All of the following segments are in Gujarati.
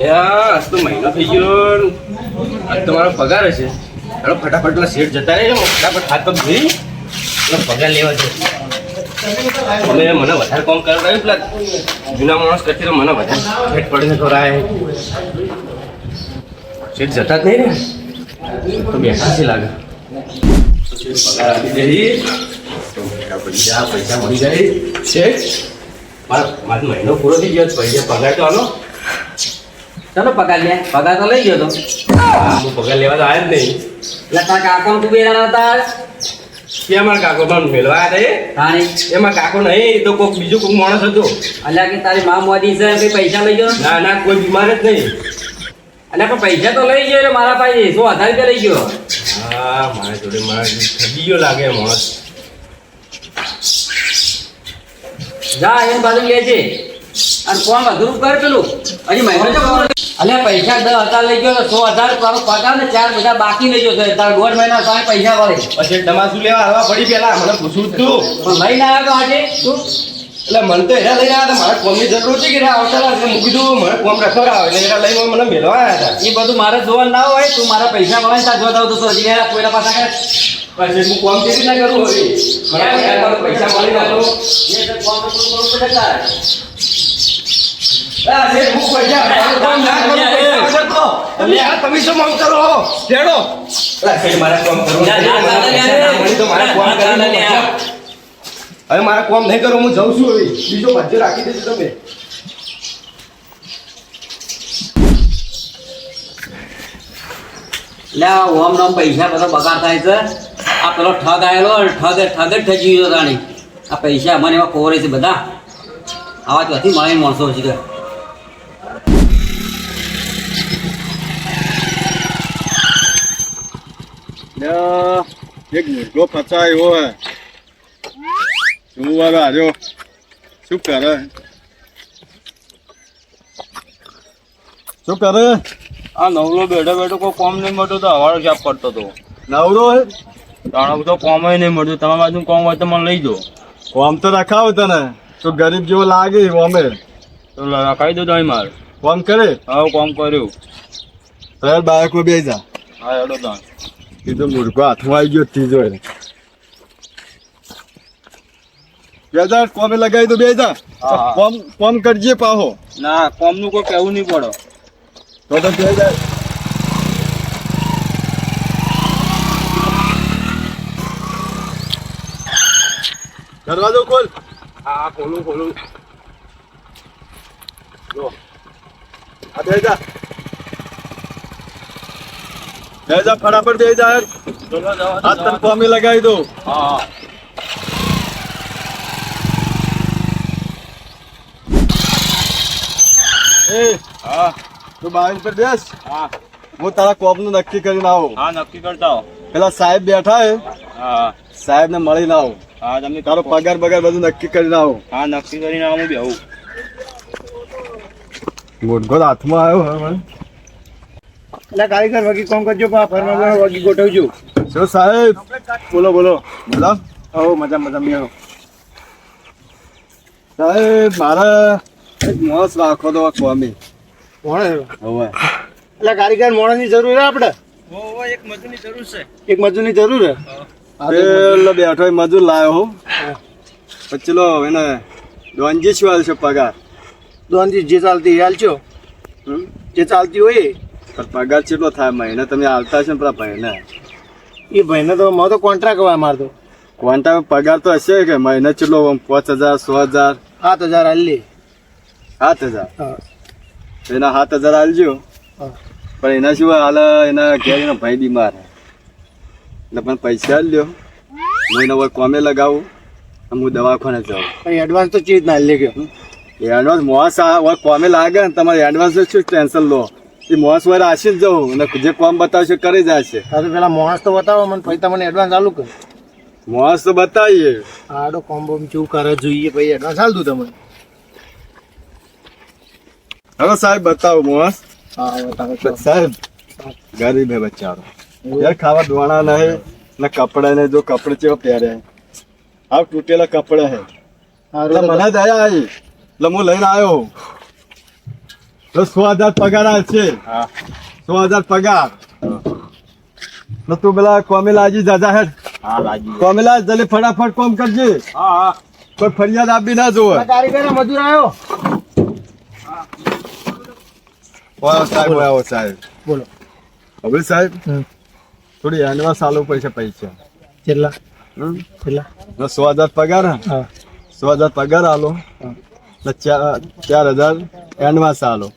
આજ તો મહિનો થઈ ગયો. આજ તો મારો પગાર હશે. ચાલો ફટાફટ પેલા શેઠ જતા રહે ફટાફટ હાથ પગ ધોઈ પેલો પગાર લેવા છે અમે મને વધારે કોમ કરાવડાવ્યું પેલા જૂના માણસ કરતી તો મને વધારે શેઠ પડીને ખોરાય શેઠ જતા જ નહીં ને તો બેઠા છે લાગે. પગાર આપી દે. પૈસા મળી જાય. શેઠ, મારો મહિનો પૂરો થઈ ગયો પૈસા પગાર તો આનો ચાલો પગાર લે. પગાર તો લઈ ગયો તો. હું પગાર લેવા તો આવ્યા જ નહીં. એટલે તારા કાકા તું બેરા હતા કે અમારા કાકો પણ મેળવા રે હતા એમાં કાકો નહીં તો કોઈક બીજું કોઈક માણસ હતો. અલ્યા કે તારી માં મોદી છે કઈ પૈસા લઈ ગયો? ના ના કોઈ બીમાર જ નહીં. અલ્યા પણ પૈસા તો લઈ ગયો એટલે મારા પાસે સો હજાર રૂપિયા લઈ ગયો. હા મારા જોડે મારા ઠગી ગયો લાગે માણસ. જા એમ બાજુ લેજે. અને કોણ બધું કર પેલું. હજી મહિનો તો અલ્યા પૈસા દસ હજાર લઈ ગયો તો સો હજાર તારો પગાર ને ચાર બધા બાકી લઈ ગયો છે તારા દોઢ મહિના સામે પૈસા વળે. પછી તમારે લેવા? હવા પડી પેલા? મને પૂછું તું. પણ લઈને આવ્યો તો આજે? તું એટલે મને તો એના લઈને આવ્યા મારે કોમની જરૂર છે કે આવતા એટલે મૂકી દીધું મને કોમ રખડાવે એટલે એના લઈને મને મેળવા આવ્યા હતા. એ બધું મારે જોવા ના હોય તું મારા પૈસા વળે ત્યાં જોતા તો હજી યાર કોઈના પાસે પછી હું કોમ કેવી ના કરું હવે? પૈસા મળી ના કરું એ કોમ કરું પડે તારે. તમે શું માંગ કરો મારે કામ મારે. હવે મારા કામ નહીં કરો હું જઉં છું હવે. બીજો ભાજ્ય રાખી દેજો તમે. ઓમ નોમ પૈસા બધો બગાડ થાય છે. આ પેલો ઠગ આવેલો ઠગ ઠગ જ ઠગી ગયો તાણી. આ પૈસા મને એવા કોરે છે બધા. આવા ત્યાંથી મળે માણસો છે કે લ્યા, એક મુર્ગો ફસાયો હે શું હવે આવ્યો શું કરે? શું કરે? આ નવરો બેઠો બેઠો કોઈ કોમ નહીં મળતું તો હવાળો જાપ કરતો હતો? નવરો હે? તાણો તો કોમ નહીં મળતું. તમારા બાજુ કોમ હોય તો મને લઈ જાઓ કોમ તો રખાવ તને. તો ગરીબ જેવો લાગે અમે. તો રખાવી દો તમે મારે. કોમ કરે? હા કોમ કર્યું. તાર બાળકો બે જા. હા હેડો તાણ. કીધું મુર્ગો હાથમાં આવી ગયો ત્રીજો એ. બે જા કોમે લગાવી દો બે જા હા, હા. કોમ કોમ કરજે પાહો ના કોમનું કોઈ કહેવું નહીં પડે તો તો બે જા દરવાજો ખોલ હા ખોલું ખોલું આ બે જા બે જા ફટાફટ બે જા. આ તને કોમે લગાવી દો હા એ હા. તું બાઈક પર બેસ. હા. હું તારા કોમનું નક્કી કરીને આવું. હા નક્કી કરતા પેલા સાહેબ બેઠા હે. હા. સાહેબ ને મળીને આવું. હા તમને તારો પગાર બગાર બધું નક્કી કરીને આવું. હા નક્કી કરીને આવું બેહું. મોટો હાથમાં આવ્યો હવે એટલે કારીગર વગી કોમ કરજો પા ફરમા વગી ગોઠવજો જો સાહેબ બોલો બોલો. બોલો હો મજા મજા મેળો સાહેબ મારા એક મોસ રાખો તો કોમે. કોણ હવે. એટલે કારીગર મોણાની જરૂર હે આપણે એક મજૂરની જરૂર છે. એક મજૂરની જરૂર હે? પેલો બેઠો એ મજૂર લાવ્યો હો. પછી લો એને દોનજી શું હાલ છે પગાર? દોનજી જે ચાલતી હાલ છો? હમ? જે ચાલતી હોય એ. પણ પગાર કેટલો થાય મહિને? તમે આવતા છો ને પેલા ભાઈને એ ભાઈને તો મારો તો કોન્ટ્રાક્ટ હોય મારતો કોન્ટ્રાક્ટ પગાર તો હશે કે મહિને કેટલો? પાંચ હજાર સો હજાર? સાત હજાર હાલી સાત હજાર? એના સાત હજાર હાલજો. પણ એના સિવાય હાલ એના ઘેર એનો ભાઈ બીમાર હે એટલે પણ પૈસા લ્યો હું એનો કોમે લગાવું. હું દવાખાને જાઉં. એડવાન્સ તો ચીજ ના લે ગયો. એડવાન્સ મોસ આ કોમે લાગે ને તમારે એડવાન્સ શું ટેન્શન લો? એ મોસ વાર આશી જ જવું અને જે કામ બતાવશે કરી જશે. તો પેલા મોસ તો બતાવો મને પછી તમને એડવાન્સ ચાલુ કર મોસ તો બતાવીએ. આડો કોમ્બો બોમ કરે જોઈએ ભાઈ એડવાન્સ ચાલ દઉં તમને. હવે સાહેબ બતાવો મોસ. હા બતાવો સાહેબ ગરીબ હે બચારો. યાર ખાવા દોણા નહીં ને કપડા ને જો કપડે છે પહેરે આ તૂટેલા કપડા હે. મને દયા આવી એટલે હું લઈને આવ્યો તો સો હજાર પગાર આવશે હા. સો હજાર પગાર. તો તું પેલા કોમેલા હજી દાદા હે. હા કોમેલા દલે ફટાફટ કોમ કરજે. હા હા. કોઈ ફરિયાદ આપી ના જોવે. કારીગર મજૂર આવ્યો સાહેબ વાહ સાહેબ. બોલો. હવે સાહેબ થોડી એડવાન્સ આલો પૈસા પૈસા. કેટલા? કેટલા? સો હજાર પગાર હે. હા. સો હજાર પગાર આલો. ચાર ચાર હજાર એડવાન્સ આલો.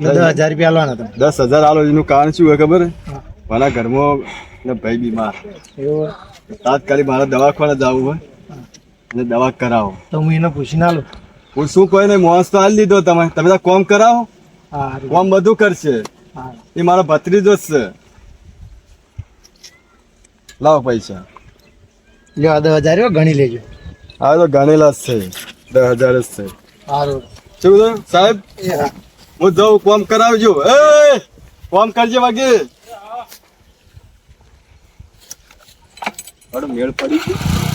દસ હજાર રૂપિયા આલવાના તમે? દસ હજાર આલો એનું કારણ શું હોય ખબર? મારા ઘરમાં ભાઈ બીમાર. તાત્કાલિક મારા દવાખાને જવું હોય અને દવા કરાવો. તો હું એને પૂછીને આલું? હું શું કોઈ નહીં મોસ તો હાલ લીધો તમે. તમે તો કોમ કરાવો. કોમ બધું કરશે. એ મારો ભત્રીજો જ છે. લાવો પૈસા. લ્યો આ દસ હજાર ગણી લેજો. હા તો ગણેલા જ છે. દસ હજાર જ છે. સારું શું સાહેબ? હું જાઉં કોમ કરાવજો. એ કોમ કરજે વાગે. અરે મેળ પડી ગયો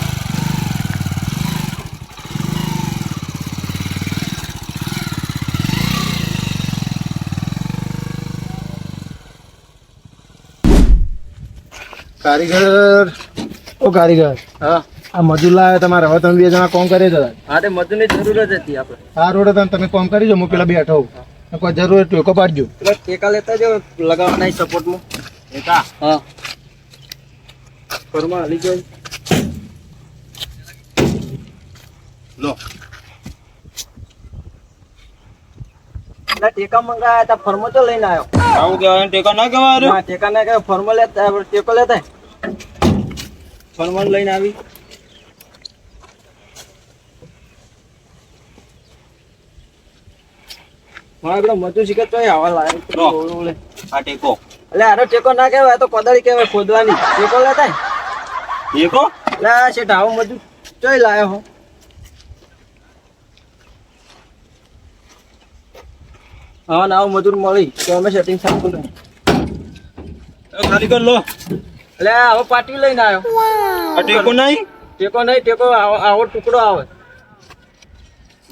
કારીગર. ઓ કારીગર હા. આ મજૂર લાવે તમારે. હવે તમે બે જણા કોમ કરી દો હા તે મજૂરની જરૂર જ હતી આપણે. આ રોડે તમે તમે કોમ કરી દો હું પેલા બેઠો હોઉં. કોઈ જરૂર તો ટેકો પાડજો પેલા ટેકા લેતા જાવ લગાવવાના સપોર્ટમાં. ટેકા? હા. ઘરમાં હાલી જાય લો. ટેકા મંગાયા હતા ફર્મો તો લઈને આવ્યો. આવું કહેવાય ટેકા ના કહેવાય ટેકા ના ટેકા ને કઈ ફર્મો લેતા ટેકો લેતા. ફર્મો લઈને આવી. મારા મજૂર શીખે તો આવા લાગે લો. આ ટેકો. એટલે આનો ટેકો ના કહેવાય તો કોદાળી કહેવાય ખોદવાની. ટેકો લેતા ટેકો? શેઠ આવો મજૂર. ચોઈ લાયો હો. હા ના આવો મજૂર મળી. તો અમે સેટિંગ કારીગર લો. એટલે હવે પાટી લઈને આવ્યો આ ટેકો નહીં? ટેકો નહીં ટેકો આવો ટુકડો આવે.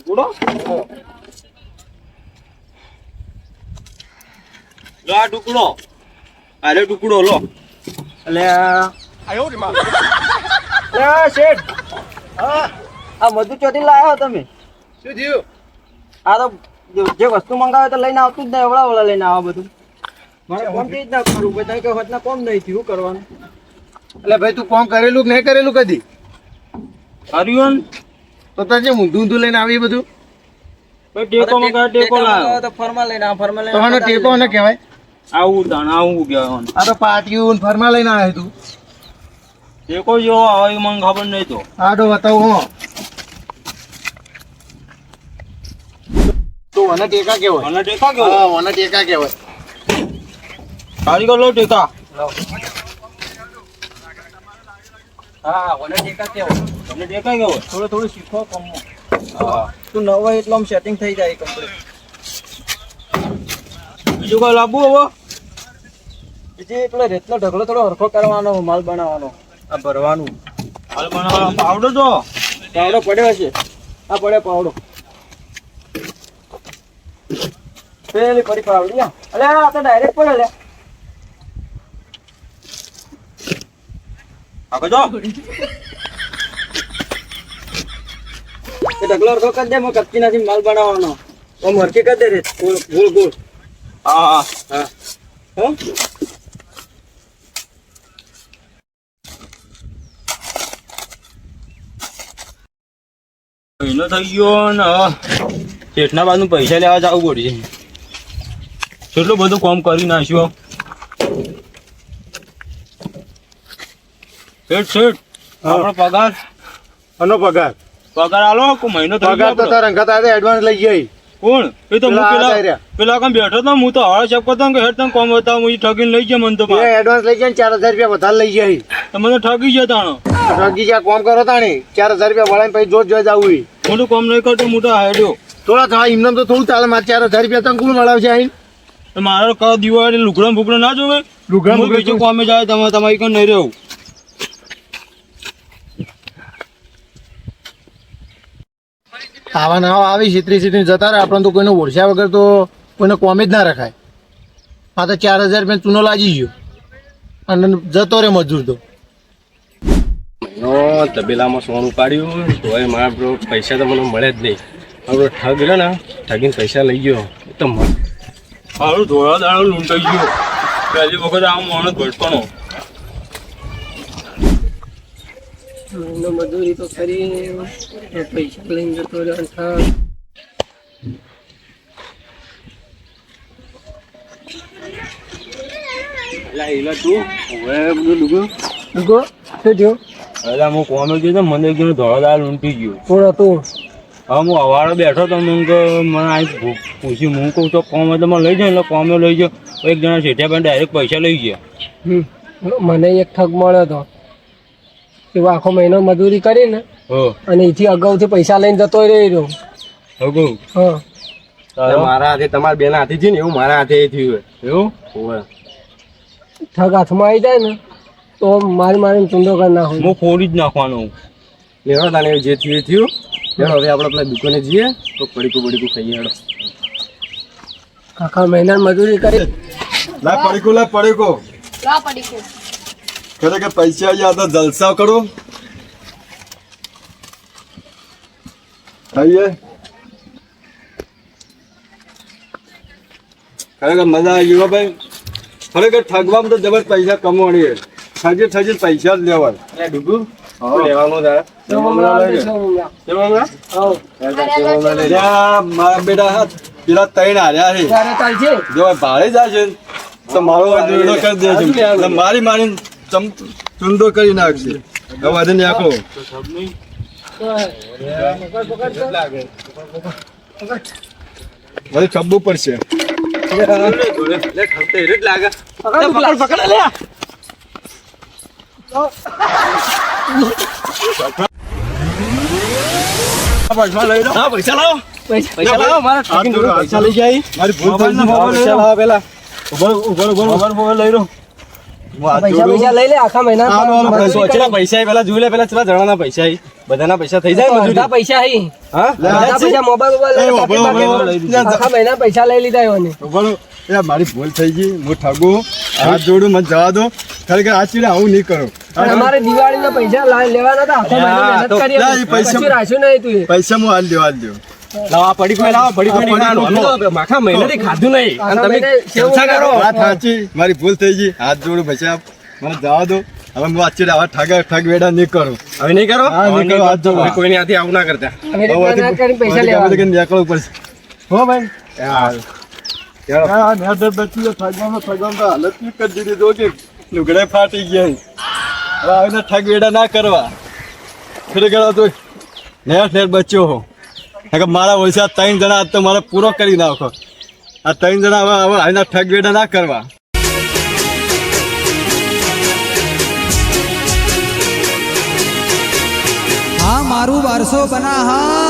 ગુડો આ ટુકડો. અરે ટુકડો લો. એટલે આ શેઠ. આ મધુ ચોથી લાવ્યો તમે. શું થયું? આ તો જે વસ્તુ મંગાવે તો લઈને આવતું જ નહીં એવડા એવડા લઈને આવા બધું. મારે કોમથી જ ના કરવું કે કોમ નહીં થયું કરવાનું. એટલે ભાઈ તું કોમ કરેલું કે નહીં કરેલું કદી? હરિયન તો તને જે ઊંધું ઊંધું લઈને આવી બધું? ટેકો માં ટેકો લાવ્યો તો ફરમાં લઈને આવ ફરમાં લઈને ટેકો ને કહેવાય? આવું તાણ આવું કહેવાનું. આ તો પાટિયું ફરમા ફરમાં લઈને આવ્યો તું. ટેકો જેવો આવે હવે મને ખબર નહીં તો. આડો બતાવું હો. તો મને ટેકા કેવાય મને ટેકા કેવો હા મને ટેકા કહેવાય. કારીગર લો ટેકા. હા મને ટેકા કેવો તમને ટેકા કેવો થોડું થોડું શીખો કોમમાં તું નવો હોય એટલે આમ સેટિંગ થઈ જાય કમ્પ્લીટ બીજું કોઈ લાવવું હવે? બીજી પેલો રેતનો ઢગલો થોડો હરખો કરવાનો માલ બનાવવાનો. આ ભરવાનું. માલ બનાવવાનો. પાવડો તો પાવડો પડ્યો છે. આ પડ્યો પાવડો. પેલી પડી પાવડી અલે આ તો ડાયરેક્ટ પડે લે આગળ જો. એ ઢગલો હરખો કરી દે હું કપચી નાખી માલ બનાવવાનો. આમ હરખી કરી દે રે. ગોળ ગોળ ગોળ. હા હા. હા. હો? મહિનો થઈ ગયો ને શેઠના બાદ પૈસા લેવા જવું પડશે કેટલું બધું કામ કરી નાખ્યો. શેઠ શેઠ આપણો પગાર? આનો પગાર? પગાર આલો? કો મહિનો પગાર ગયો તો. તારા રંગત આવે એડવાન્સ લઈ ગઈ. કોણ? એ તો હું પેલા પેલા કામ બેઠો તો હું તો હવા ચેક કરતો કે હેઠ તમે કોમ બતાવો હું ઠગીને લઈ ગયા મને તો એડવાન્સ લઈ જાય ચાર હજાર રૂપિયા વધારે લઈ જાય તો મને ઠગી ગયા તાણો. રગી જ્યાં કોમ કરો તાણી ચાર હજાર રૂપિયા વળાઈને પછી જોત જોઈ જવું મોટું કોમ નહીં કરતો મોટો હાડ્યો થોડા થવા એમને તો થોડું ચાલે મારે ચાર હજાર રૂપિયા તને કોણ મળાવશે આઈને? મારો મારે કા દિવાળી લુગડા ફૂગડા ના જોવે? લુગડા બીજું કોમે જાય તમે તમારી કઈ નહીં રહેવું. આવા ના આવી સીતરી સીતરી જતા રહે આપણને તો કોઈને ઓળખ્યા વગર તો કોઈને કોમે જ ના રખાય. આ તો ચાર હજાર રૂપિયા ચૂનો લાગી ગયો. અને જતો રે મજૂર તો. તબેલામાં સોનું પાડ્યું તોય મારા બ્રો પૈસા તો મને મળે જ નહીં. આપણો ઠગ રહ્યો ને ઠગીને પૈસા લઈ ગયો. તો મારું ધોળા દાણો લૂંટાઈ ગયો. પહેલી વખત આમ માણસ ભટકણો. મજૂરી તો કરી પૈસા લઈને જતો રહ્યો ઠગ એટલે એલા તું હવે બધું લુગું ગો શું થયું? એટલે હું કોમે ગયો તો મને ગયો ધોળાદાર લૂંટી ગયો. કોણ હતું? હા હું અવાડો બેઠો તો મને કે મને આ પૂછ્યું. હું કહું તો કોમ એટલે મને લઈ જાય એટલે કોમે લઈ ગયો એક જણા શેઠિયા પણ ડાયરેક્ટ પૈસા લઈ ગયા. મને એક ઠગ મળ્યો હતો. એવો આખો મહિનો મજૂરી કરીને હો. અને એથી અગાઉથી પૈસા લઈને જતો રહ્યો હવે હા મારા હાથે તમારા બેના હાથે થયું ને એવું મારા હાથે થયું એવું. ઠગ હાથમાં આવી જાય ને તો મારી મારીને ચૂંદો કરી નાખો. હું ફોડી જ નાખવાનો લેવા તાને જે થયું એ થયું. ચાલો હવે આપણે પેલા દુકાને જઈએ તો પડીકું પડીકું ખાઈએ હેડો. આખા મહિના મજૂરી કરી. લા પડીકું લા ખરે કે પૈસા આવ્યા તો જલસા કરો. ખાઈએ? ખરેખર મજા આવી ગયો ભાઈ. ખરેખર ઠગવામાં તો જબર પૈસા કમાણી ઠગી ઠગી પૈસા જ લેવાય એ ડુગુ લેવાનું મારા બેટા પેલા ત્રણ હાર્યા છે જો ભાડે જાય છે તો મારો જોડો કરી દે છે મારી મારી ચૂંદો કરી નાખશે હવે વધુ નાખો બધું છબ્બું પડશે આખા મહિના પૈસા પેલા જોઈ પેલા જણાના પૈસા બધાના પૈસા થઈ જાય અડધા પૈસા હી હા પૈસા મોબાઈલ પૈસા લઈ લીધા એઓને મારી ભૂલ થઈ ગઈ. હું ઠગું. હાથ જોડું મને જવા દો. ખરેખર આ ચીડે આવું નહીં કરો. અમારે દિવાળીના પૈસા લેવાના હતા. આખો મહિનો મહેનત કરી પૈસા- રાખ્યું નહીં તું પૈસા હું હાલ દેવા હાલ દો લાવો પડી કોઈ લાવો પડી કોઈ આ નહીં પડીકું. ખાવાનું. માખા મહિનાથી ખાધું નહીં. અને તમે મહિને કરો. વાત સાચી. મારી ભૂલ થઈ ગઈ. હાથ જોડું પૈસા મને જવા દો. હવે હું વાત ચીડે હવે ઠગ ઠગ વેડા નહીં કરું. હવે નહીં કરો? હા, નહીં કરો, હાથ જોડો. કોઈની હાથી આવું ના કરતા. પૈસા નીકળવું પડશે. હો ભાઈ. તો બચી ઠગવામાં તો હાલત નહીં કરી દીધી જો કે લુગડે ફાટી ગયા હવે આવીને ઠગવેડા ના કરવા. ખરેખર તો નેર નેર બચ્યો હો. કારણ કે મારા ઓછા ત્રણ જણા તો મારે પૂરો કરી નાખો. આ ત્રણ જણા હવે હવે આવીને ઠગ ના કરવા. હા મારું વારસો બના હા